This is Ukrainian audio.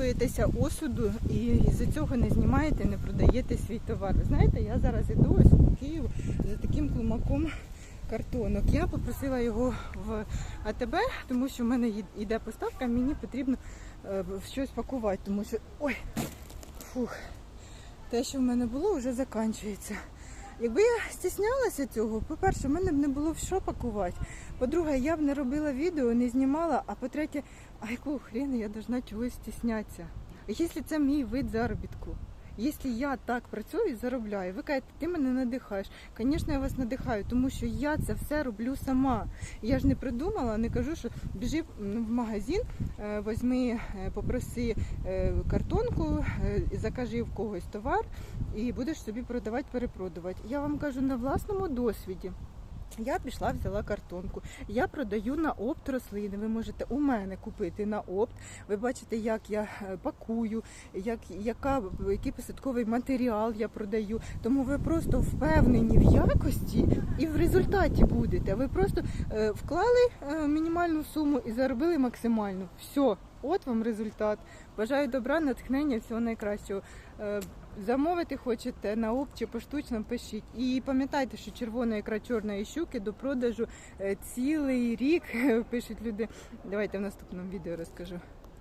боїтеся осуду і з цього не знімаєте, не продаєте свій товар. Знаєте, я зараз іду ось по Києву за таким клумаком картонок. Я попросила його в АТБ, тому що в мене йде поставка, мені потрібно е, щось пакувати, тому що ой, фух, те, що в мене було, вже закінчується. Якби я стіснялася цього, по-перше, в мене б не було в що пакувати. По-друге, я б не робила відео, не знімала, а по-третє, а якого хрена я должна чогось стіснятися? Якщо це мій вид заробітку, якщо я так працюю і заробляю, ви кажете, ти мене надихаєш. Звісно, я вас надихаю, тому що я це все роблю сама. Я ж не придумала, не кажу, що біжи в магазин, е, візьми, е, попроси е, картонку, закажи в когось товар і будеш собі продавати, перепродавати. Я вам кажу на власному досвіді. Я пішла, взяла картонку. Я продаю на опт рослини. Ви можете у мене купити на опт. Ви бачите, як я е, пакую, як, яка, який посадковий матеріал я продаю. Тому ви просто впевнені в якості і в результаті будете. Ви просто е, вклали е, мінімальну суму і заробили максимальну. Все, от вам результат. Бажаю добра, натхнення, всього найкращого. Е, Замовити хочете на ОП чи поштучно пишіть. І пам'ятайте, що червона ікра чорної щуки до продажу е, цілий рік пишуть люди. Давайте в наступному відео розкажу.